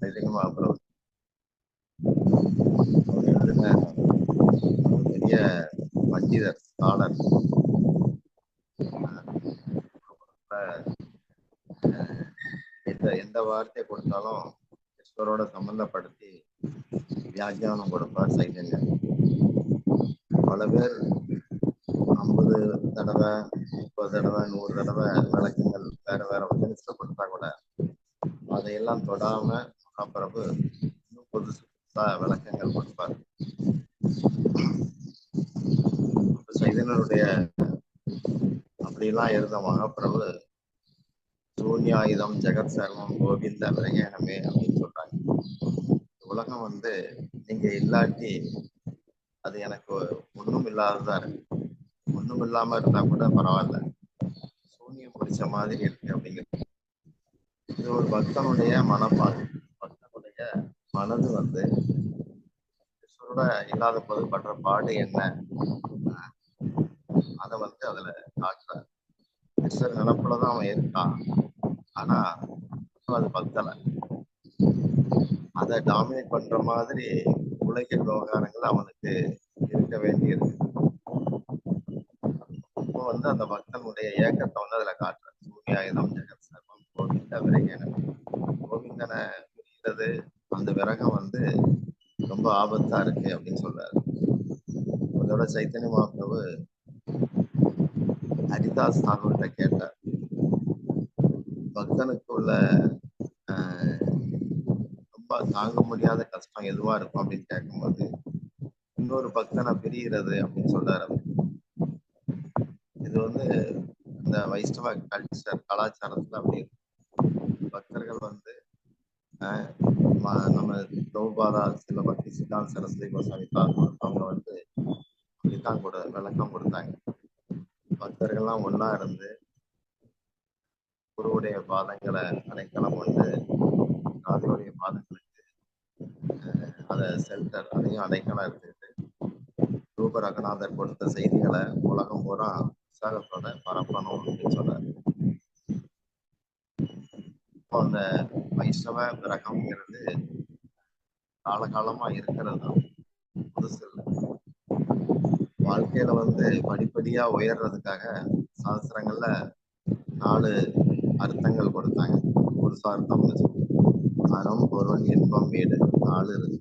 சைதன்ய அப்புறம் அவர் எழுதின பெரிய பண்டிதர் ஸ்காலர் எந்த எந்த வார்த்தை கொடுத்தாலும் ஈஸ்வரோட சம்பந்தப்படுத்தி வியாக்கியானம் கொடுப்பார் சைதன்யம் பல பேர் ஐம்பது தடவை முப்பது தடவை நூறு தடவை விளக்கங்கள் வேற வேற வந்து கொடுத்தா கூட அதையெல்லாம் தொடாம மகாபிரபு இன்னும் புதுசு புதுசா விளக்கங்கள் கொடுப்பார். அப்ப அப்படிலாம் இருந்த மகாபிரபு சூன்யாயுதம் ஜெகத் சர்மம் கோவிந்த விரகணமே அப்படின்னு சொல்றாங்க. உலகம் வந்து நீங்க இல்லாட்டி அது எனக்கு ஒண்ணும் இல்லாததா இருக்கு. ஒண்ணும் இல்லாம இருந்தா கூட பரவாயில்ல. சூன்யம் பிடிச்ச மாதிரி இருக்கு அப்படிங்கிறது. இது ஒரு பக்தனுடைய மனப்பாடு மனது வந்து சுருட இல்லாத போது படுற பாடு என்ன? அதை வந்து அதுல காட்டுறார் கிருஷ்ணர் நினப்புலதான் அவன் இருக்கான். ஆனா அது பக்தல அதை டாமினேட் பண்ற மாதிரி உலக விவகாரங்கள் அவனுக்கு இருக்க வேண்டியிருக்கு. இப்போ வந்து அந்த பக்தனுடைய ஏக்கத்தை வந்து அதுல காட்டுறார் சூரிய ஆயுதம் ஜெகத் சர்வம் கோவிந்த விரகன அந்த விரகம் வந்து ரொம்ப ஆபத்தா இருக்கு அப்படின்னு சொல்றாரு. அதோட சைத்தன்ய மகாபிரபு ஹரிதாஸ் தாகூர்கிட்ட கேட்டார். பக்தனுக்கு உள்ள ரொம்ப தாங்க முடியாத கஷ்டம் எதுவா இருக்கும் அப்படின்னு கேட்கும்போது இன்னொரு பக்தனை பிரிகிறது அப்படின்னு சொல்றாரு இது வந்து இந்த வைஷ்ணவ கல்ச்சர் கலாச்சாரத்துல அப்படி பக்தர்கள் வந்து நம்ம தௌபாரா சில பக்தி சித்தாந்த சரஸ்வதி கோசாமி அவங்க வந்து அப்படித்தான் கூட விளக்கம் கொடுத்தாங்க. பக்தர்கள்லாம் ஒன்னா இருந்து குருவுடைய பாதங்களை அடைக்கலம் கொண்டு நாதியுடைய பாதங்களுக்கு அதை அத சென்டர் அதையும் அடைக்கலம் எடுத்துக்கிட்டு ரூப ரகநாதர் கொடுத்த செய்திகளை உலகம் பூரா உற்சாகத்தோட பரப்பணும் அப்படின்னு சொல்றாரு இப்போ அந்த வைஷ்ணவ ரகம்ங்கிறது காலகாலமா இருக்கிறது தான் புதுசு வாழ்க்கையில வந்து படிப்படியா உயர்றதுக்காக சாஸ்திரங்கள்ல நாலு அர்த்தங்கள் கொடுத்தாங்க. ஒரு சார்த்தம்னு அறம் பொருள் இன்பம் வீடு நாலு இருக்கு.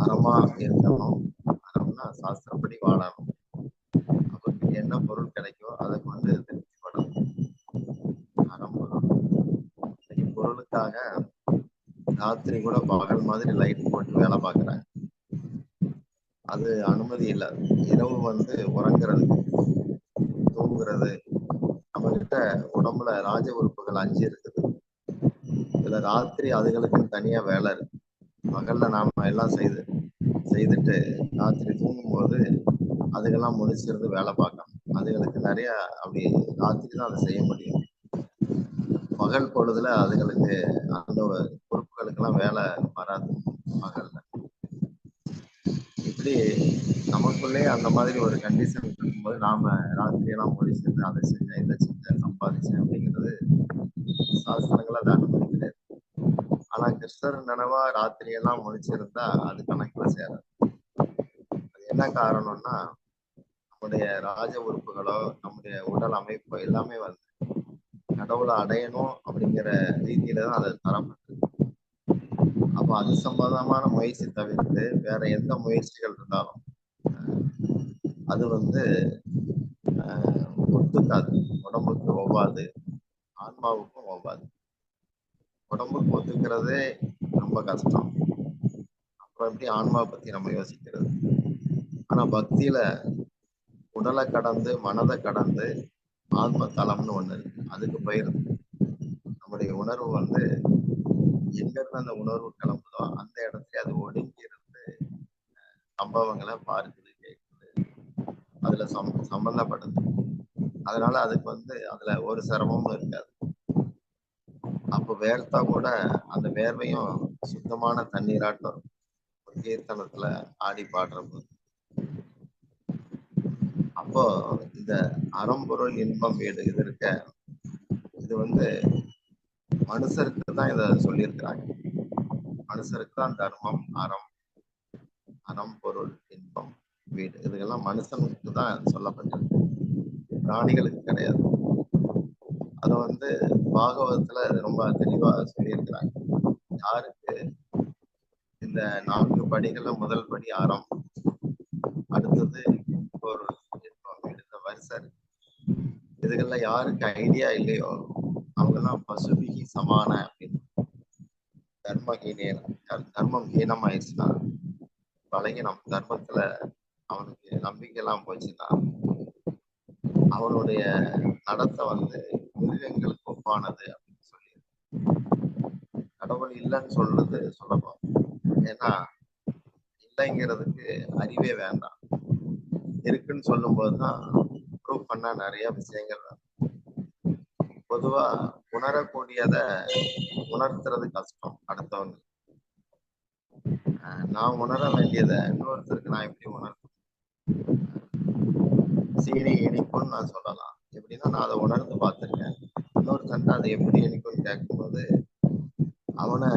அறமா இருக்கணும். அறம்னா சாஸ்திரப்படி வாழணும் அவருக்கு என்ன பொருள் கிடைக்கோ அதை கொண்டு திருப்திப்படணும் அறம் பொருள் இன்னைக்கு பொருளுக்காக ராத்திரி கூட பகல் மாதிரி லைட் போட்டு வேலை பார்க்குறாங்க. அது அனுமதி இல்லை. இரவு வந்து உறங்குறது தூங்குறது. நம்ம கிட்ட உடம்புல ராஜ உறுப்புகள் அஞ்சு இருக்குது. இதுல ராத்திரி அதுகளுக்குன்னு தனியா வேலை இருக்கு. பகல்ல நாம எல்லாம் செய்து செய்துட்டு ராத்திரி தூங்கும்போது அதுக்கெல்லாம் முடிச்சிருந்து வேலை பார்க்கணும். அதுகளுக்கு நிறைய அப்படி ராத்திரி தான் அதை செய்ய முடியும். பகல் பொழுதுல அதுகளுக்கு அந்த மக்களுக்கெல்லாம் வேலை வராது பகல்ல. இப்படி நமக்குள்ளே அந்த மாதிரி ஒரு கண்டிஷன் இருக்கும்போது நாம ராத்திரி எல்லாம் சேர்ந்து அதை செஞ்சேன் இதை செஞ்சேன் சம்பாதிச்சேன் அப்படிங்கிறது சாஸ்திரங்கள் அதை அனுமதி கிடையாது ஆனா கிருஷ்ணர் நினைவா ராத்திரியெல்லாம் முடிச்சிருந்தா அது கணக்குல சேராது. அது என்ன காரணம்னா நம்முடைய ராஜ உறுப்புகளோ நம்முடைய உடல் அமைப்போ எல்லாமே வந்து கடவுளை அடையணும் அப்படிங்கிற ரீதியில தான் அது தரப்பட்டிருக்கு. அப்ப அது சம்பந்தமான முயற்சி தவிர்த்து வேற எந்த முயற்சிகள் இருந்தாலும் அது வந்து ஒத்துக்காது. உடம்புக்கு ஒவ்வாது. ஆன்மாவுக்கும் ஒவ்வாது. உடம்புக்கு ஒத்துக்கிறதே ரொம்ப கஷ்டம். அப்புறம் எப்படி ஆன்மாவை பத்தி நம்ம யோசிக்கிறது? ஆனா பக்தியில உடலை கடந்து மனதை கடந்து ஆத்ம தலம்னு ஒண்ணு இருக்கு. அதுக்கு போயிருது. நம்முடைய உணர்வு வந்து எங்க இருந்து அந்த உணர்வு கிளம்புதோ அந்த இடத்துல அது ஒடுங்கி இருந்து சம்பவங்களை பார்க்குது கேட்குது அதுல சம் சம்பந்தப்படுது. அதனால அதுக்கு வந்து அதுல ஒரு சிரமமும் இருக்காது. அப்போ வேர்த்தா கூட அந்த வேர்வையும் சுத்தமான தண்ணீராட்டம் ஒரு கீர்த்தனத்துல ஆடி பாடுறப்போ அப்போ இந்த அறம்பொருள் இன்பம் வீடு இது இருக்க இது வந்து மனுஷருக்கு தான் இத சொல்லியிருக்கிறாங்க. மனுஷருக்கு தான் தர்மம் அறம் அறம் பொருள் இன்பம் வீடு. இதுக்கெல்லாம் மனுஷனுக்கு தான் சொல்லப்பட்டிருக்கு. பிராணிகளுக்கு கிடையாது. அது வந்து பாகவதத்துல ரொம்ப தெளிவா சொல்லியிருக்கிறாங்க. யாருக்கு? இந்த நான்கு படிகள்ல முதல் படி அறம் அடுத்தது ஒரு இன்பம் வீடு. இந்த வரிசை இதுக்கெல்லாம் யாருக்கு ஐடியா இல்லையோ அவங்கெல்லாம் பசுபிகி சமான அப்படின்னு. தர்ம ஹீனம் தர்மம் ஹீனம் ஆயிடுச்சுன்னா பழகினம் தர்மத்துல அவனுக்கு நம்பிக்கை எல்லாம் போச்சுன்னா அவனுடைய நடத்தை வந்து மிருகங்களுக்கு ஒப்பானது அப்படின்னு சொல்லி கடவுள் இல்லைன்னு சொல்றது சொல்லப்போ ஏன்னா இல்லைங்கிறதுக்கு அறிவே வேண்டாம். இருக்குன்னு சொல்லும்போது தான் ப்ரூவ் பண்ண நிறைய விஷயங்கள் பொதுவா உணரக்கூடியத உணர்த்துறது கஷ்டம் அடுத்தவங்க. நான் உணர வேண்டியதை இன்னொருத்தருக்கு நான் எப்படி உணர்த்த சீனி இனிப்புன்னு நான் சொல்லலாம். எப்படின்னா நான் அதை உணர்ந்து பார்த்துருக்கேன். இன்னொருத்தன் அதை எப்படி இனிக்கும்னு கேட்கும்போது அவனை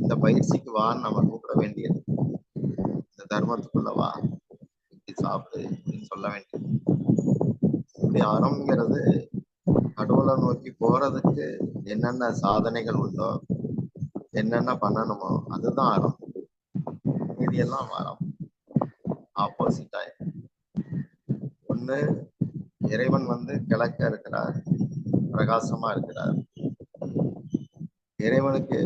இந்த பயிற்சிக்கு வான்னு நம்ம கூப்பிட வேண்டியது. இந்த தர்மத்துக்குள்ள வா இப்படி சாப்பிடு அப்படின்னு சொல்ல வேண்டியது. இப்படி அறம்ங்கிறது கடவுளை நோக்கி போறதுக்கு என்னென்ன சாதனைகள் உண்டோ என்னென்ன பண்ணணுமோ அதுதான் அறம். இது எல்லாம் அறம் ஆப்போசிட்டா ஒண்ணு இறைவன் வந்து கிழக்க இருக்கிறார். பிரகாசமா இருக்கிறார். இறைவனுக்கு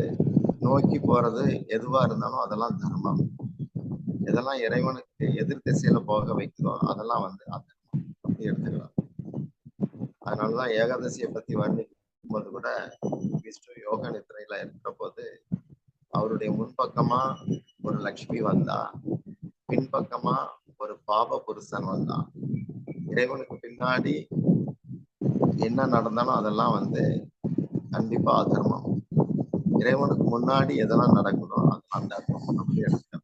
நோக்கி போறது எதுவா இருந்தாலும் அதெல்லாம் தர்மம். இதெல்லாம் இறைவனுக்கு எதிர் திசையில போக வைக்கிறோம் அதெல்லாம் வந்து அதர்மம் அப்படி எடுத்துக்கலாம். அதனாலதான் ஏகாதசியை பத்தி வர்ணிக்கும் போது கூட விஷ்ணு யோக நித்திரையில இருக்கிற போது அவருடைய முன்பக்கமா ஒரு லக்ஷ்மி வந்தா பின்பக்கமா ஒரு பாப புருஷன் வந்தான் இறைவனுக்கு பின்னாடி என்ன நடந்தாலும் அதெல்லாம் வந்து கண்டிப்பா அதர்மம். இறைவனுக்கு முன்னாடி எதெல்லாம் நடக்கணும் அதெல்லாம் தர்மம். அப்படி எடுக்கணும்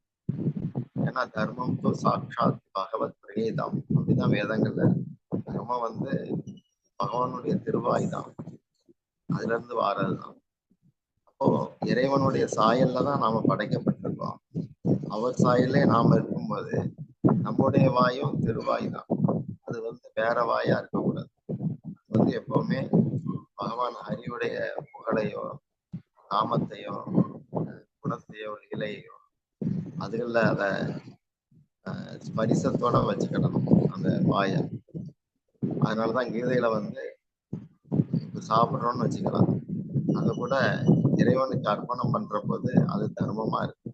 ஏன்னா தர்மம் சாட்சாத் பகவத் பிரணீதம் அப்படிதான் வேதங்கள்ல தர்மம் வந்து பகவானுடைய திருவாய் தான் அதுல இருந்து வாரதுதான். அப்போ இறைவனுடைய சாயல்ல தான் நாம படைக்கப்பட்டிருக்கோம். அவர் சாயல்ல நாம இருக்கும்போது நம்முடைய வாயும் திருவாய் தான் அது வந்து வேற வாயா இருக்கக்கூடாது. அது வந்து எப்பவுமே பகவான் ஹரியுடைய புகழையோ நாமத்தையோ குணத்தையோ இலையோ அதுகள்ல அத ஸ்பரிசத்தோட வச்சுக்கிடணும் அந்த வாயை. அதனாலதான் கீதையில வந்து இப்ப சாப்பிடுறோம்னு வச்சுக்கலாம். அதை கூட இறைவனுக்கு அர்ப்பணம் பண்ற போது அது தர்மமா இருக்கு.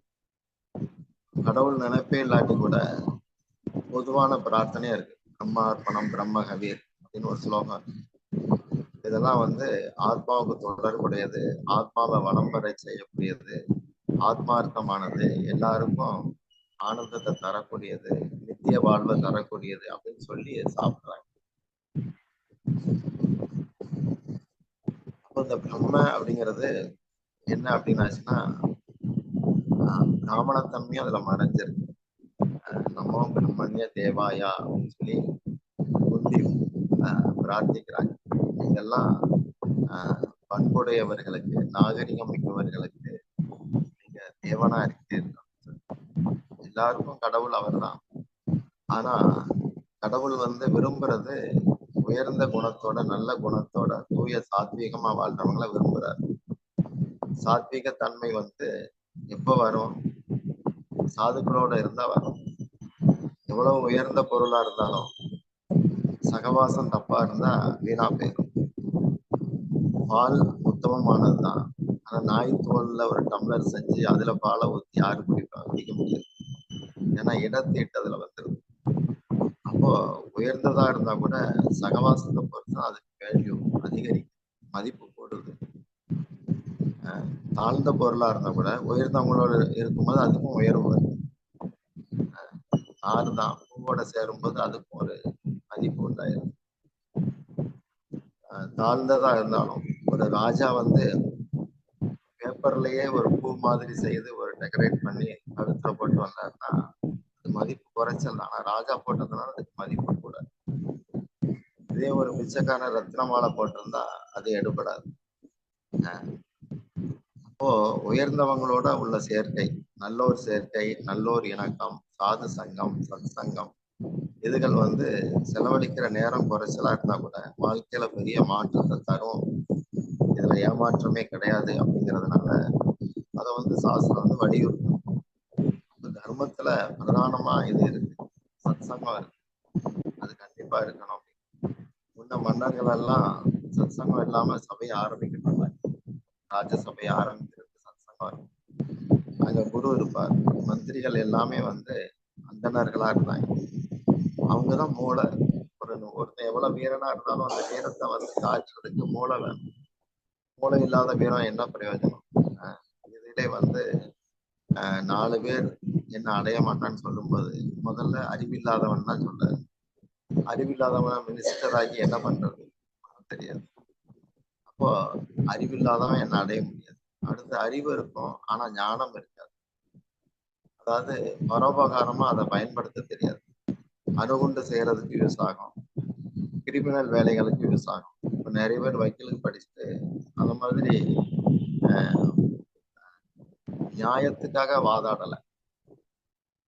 கடவுள் நினைப்பே இல்லாட்டி கூட பொதுவான பிரார்த்தனையா இருக்கு. பிரம்மார்ப்பணம் பிரம்ம கபீர் அப்படின்னு ஒரு ஸ்லோகம். இதெல்லாம் வந்து ஆத்மாவுக்கு தொடர்புடையது ஆத்மாவை வளம் செய்யக்கூடியது ஆத்மார்த்தமானது எல்லாருக்கும் ஆனந்தத்தை தரக்கூடியது நித்திய வாழ்வை தரக்கூடியது அப்படின்னு சொல்லி சாப்பிடுறாங்க. அப்போ இந்த பிரம்ம அப்படிங்கிறது என்ன அப்படின்னாச்சுன்னா ஆஹ் பிராமணத்தன்மையும் அதுல மறைஞ்சிருக்கு. நம்ம பிரம்மண்ய தேவாயா அப்படின்னு சொல்லி குந்தி பிரார்த்திக்கிறாங்க. நீங்கெல்லாம் பண்புடையவர்களுக்கு நாகரிகம் மிக்கவர்களுக்கு நீங்க தேவனா இருக்கீர்கள் எல்லாருக்கும் கடவுள் அவர்தான். ஆனா கடவுள் வந்து விரும்புறது உயர்ந்த குணத்தோட நல்ல குணத்தோட தூய சாத்வீகமா வாழ்றவங்கள விரும்புறாரு. சாத்வீக தன்மை வந்து எப்ப வரும்? சாதுக்களோட இருந்தா வரும். எவ்வளவு உயர்ந்த பொருளா இருந்தாலும் சகவாசம் தப்பா இருந்தா வீணா போயிடும் பால் உத்தமமானதுதான். ஆனா நாய் தோல்ல ஒரு டம்ளர் செஞ்சு அதுல பாலை ஊத்தி யாரு குடிப்பா? குடிக்க முடியாது. ஏன்னா இடத்தீட்டு அதுல வந்துருது அப்போ உயர்ந்ததா இருந்தா கூட சகவாசத்தை பொறுத்து அதுக்கு வேல்யூ அதிகரிக்கும் மதிப்பு போடுது. தாழ்ந்த பொருளா இருந்தா கூட உயர்ந்தவங்களோட இருக்கும்போது அதுக்கும் உயர்வு வருது. ஆறு தான் பூவோட சேரும்போது அதுக்கும் ஒரு மதிப்பு உண்டாயிரும் தாழ்ந்ததா இருந்தாலும் ஒரு ராஜா வந்து பேப்பர்லயே ஒரு பூ மாதிரி செய்து ஒரு டெக்கரேட் பண்ணி கழுத்துல போட்டு வந்தாருன்னா அதுக்கு மதிப்பு குறைச்சல் ஆனா ராஜா போட்டதுனால அதுக்கு மதிப்பு கூட. இதே ஒரு பிச்சைக்கான ரத்ன மாலை போட்டிருந்தா அது எடுபடாது. அப்போ உயர்ந்தவங்களோட உள்ள சேர்க்கை நல்லோர் சேர்க்கை நல்லோர் இணக்கம் சாது சங்கம் சத் சங்கம். இதுகள் வந்து செலவழிக்கிற நேரம் குறைச்சலா இருந்தா கூட வாழ்க்கையில பெரிய மாற்றத்தை தரும். இதுல ஏமாற்றமே கிடையாது அப்படிங்கிறதுனால அதை வந்து சாஸ்திரம் வந்து வலியுறுத்தும். குடும்பத்துல பிரதானமா இது இருக்கு. சத்சங்கம் இருக்கு. அது கண்டிப்பா இருக்கணும். முன்ன மன்னர்கள் எல்லாம் சத்சங்கம் இல்லாம சபையை ஆரம்பிக்கணும் ராஜசபையை ஆரம்பிக்கிறது சத்சங்கம் அங்க குரு இருப்பார். மந்திரிகள் எல்லாமே வந்து அந்தணர்களா இருந்தாங்க. அவங்கதான் மூளை. ஒரு ஒருத்தன் எவ்வளவு வீரனா இருந்தாலும் அந்த வீரத்தை வந்து காய்ச்சறதுக்கு மூளை வேணும். மூளை இல்லாத வீரம் என்ன பிரயோஜனம்? இதிலே வந்து நாலு பேர் என்ன அடைய மாட்டான்னு சொல்லும்போது முதல்ல அறிவில்லாதவன் தான் சொல்றாரு. அறிவில்லாதவன் மினிஸ்டர் ஆகி என்ன பண்றது? தெரியாது. அப்போ அறிவில்லாதவன் என்ன அடைய முடியாது. அடுத்து அறிவு இருக்கும் ஆனா ஞானம் இருக்காது. அதாவது பரோபகாரமா அதை பயன்படுத்த தெரியாது. அணுகுண்டு செய்யறதுக்கு யூஸ் ஆகும். கிரிமினல் வேலைகளுக்கு யூஸ் ஆகும். இப்போ நிறைய பேர் வக்கீலுக்கு படிச்சுட்டு அந்த மாதிரி நியாயத்துக்காக வாதாடலை.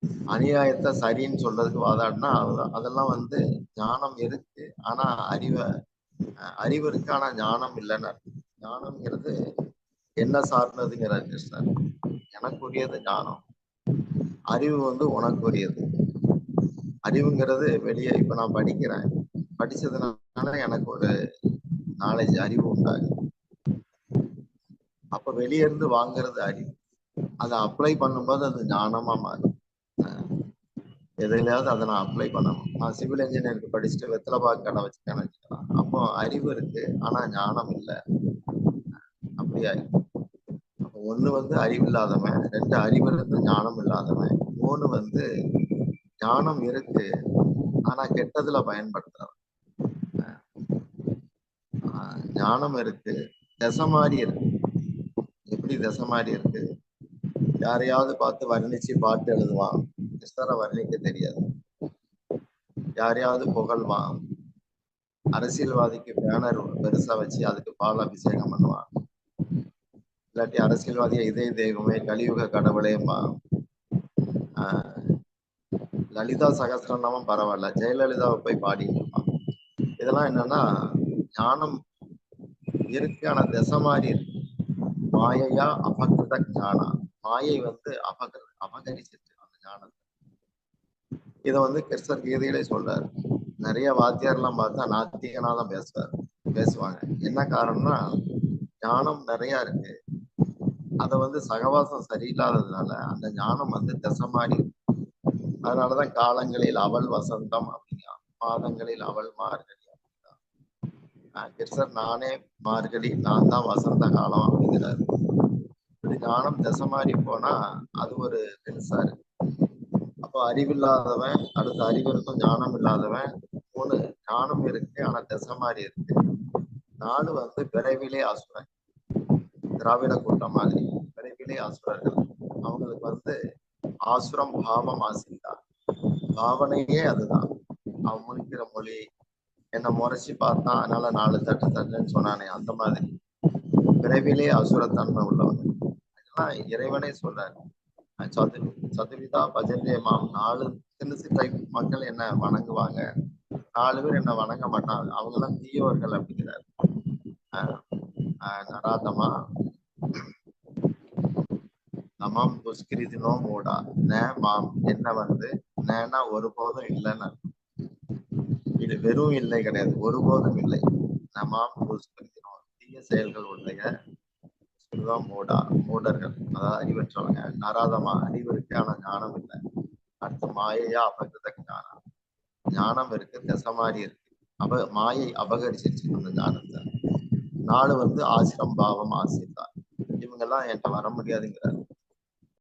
அநியாயத்தை சரின்னு சொல்றதுக்கு வாதாடினா அதெல்லாம் வந்து ஞானம் இருக்கு. ஆனா அறிவை அறிவு இருக்கு ஆனா ஞானம் இல்லைன்னு ஞானம்ங்கிறது என்ன சார்ந்ததுங்கிறார் கிருஷ்ணர் எனக்குரியது ஞானம். அறிவு வந்து உனக்குரியது. அறிவுங்கிறது வெளியே இப்ப நான் படிக்கிறேன். படிச்சதுனால எனக்கு ஒரு நாலேஜ் அறிவு உண்டாகுது. அப்ப வெளியே இருந்து வாங்குறது அறிவு. அதை அப்ளை பண்ணும்போது அது ஞானமா மாறும் எதுலையாவது அதை நான் அப்ளை பண்ணணும். நான் சிவில் இன்ஜினியருக்கு படிச்சுட்டு வெத்தலைபாக்கு கடை வச்சுக்கேன்னு வச்சுக்கலாம் அப்போ அறிவு இருக்கு ஆனா ஞானம் இல்லை. அப்படியா அப்போ ஒன்று வந்து அறிவு இல்லாதவன் ரெண்டு அறிவு இருந்து ஞானம் இல்லாதவன் மூணு வந்து ஞானம் இருக்கு ஆனா கெட்டதுல பயன்படுத்துறவன். ஞானம் இருக்கு திசை மாதிரி இருக்கு. எப்படி திசை மாதிரி இருக்கு? யாரையாவது பார்த்து வர்ணிச்சு பாட்டு எழுதுவான். கிருஷ்ணரை வர்ணிக்க தெரியாது. யாரையாவது புகழ்வான் அரசியல்வாதிக்கு பேனர் பெருசா வச்சு அதுக்கு பால் அபிஷேகம் பண்ணுவான். இல்லாட்டி அரசியல்வாதியை இதே தெய்வமே கலியுக கடவுளேம்பா லலிதா சகசிரநாமம் பரவாயில்ல. ஜெயலலிதாவை போய் பாடிட்டு இருப்பான் இதெல்லாம் என்னன்னா ஞானம் இருக்கு ஆனா திசை மாதிரி இருக்கு. மாயையா அபகிருத ஞானா. மாயை வந்து அபகர் அபகரிச்சிட்டு இதை வந்து கிருஷ்ணர் கீதையிலே சொல்றாரு. நிறைய வாத்தியார்லாம் பார்த்தா நாத்திகனா தான் பேசுவார் பேசுவாங்க. என்ன காரணம்னா ஞானம் நிறைய இருக்கு. அதை வந்து சகவாசம் சரியில்லாததுனால அந்த ஞானம் வந்து திசை மாதிரி அதனாலதான் காலங்களில் அவள் வசந்தம் அப்படின்னா மாதங்களில் அவள் மார்கழி அப்படின்னா கிருஷ்ணர் நானே மார்கழி நான் தான் வசந்த காலம் அப்படிங்கிறாரு. இப்படி ஞானம் திசை மாதிரி போனா அது ஒரு பெருசா இருக்கு. அப்போ அறிவில்லாதவன் அடுத்த அறிவு இருக்கும் ஞானம் இல்லாதவன் மூணு ஞானம் இருக்கு ஆனா திசை மாதிரி இருக்கு. நாலு வந்து விரைவிலே அசுரன் திராவிட கூட்டம் மாதிரி. விரைவிலே அசுரர்கள் அவங்களுக்கு வந்து ஆசுரம் பாவம் ஆசிந்தா. பாவனையே அதுதான். அவன் முடிக்கிற மொழி. என்ன முறைச்சி பார்த்தான் அதனால நாலு தட்டு தட்டுன்னு சொன்னானே அந்த மாதிரி. விரைவிலே அசுரத்தன்மை உள்ளவங்க அதெல்லாம் இறைவனே சொல்றாரு. சது சதுவிதா பஜந்தே மாம். நாலு சின்ன டைப் மக்கள் என்ன வணங்குவாங்க. நாலு பேர் என்ன வணங்க மாட்டாங்க. அவங்க எல்லாம் தீயவர்கள் அப்படிங்கிறார். நராதமா. நமாம் புஷ்கிரிதினோ மூடா. நே மாம் என்ன வந்து? நேனா ஒருபோதும் இல்லைன்னு இது வெறும் இல்லை கிடையாது. ஒருபோதும் இல்லை. நமாம் துஷ்கிரிதினோ. தீய செயல்கள் உடைய மூடா மூடர்கள். அதாவது அறிவற்றவங்க நராதமா அறிவு ஆனா ஞானம் இல்லை. அடுத்து மாயையா அபகிருத ஞானம். ஞானம் இருக்கு திசை மாதிரி இருக்கு. அப மாயை அபகரிச்சிருச்சு அந்த ஞானத்தை. நாலு வந்து ஆசிரம் பாவம் ஆசிரியர் இவங்கெல்லாம் என்கிட்ட வர முடியாதுங்கிறார்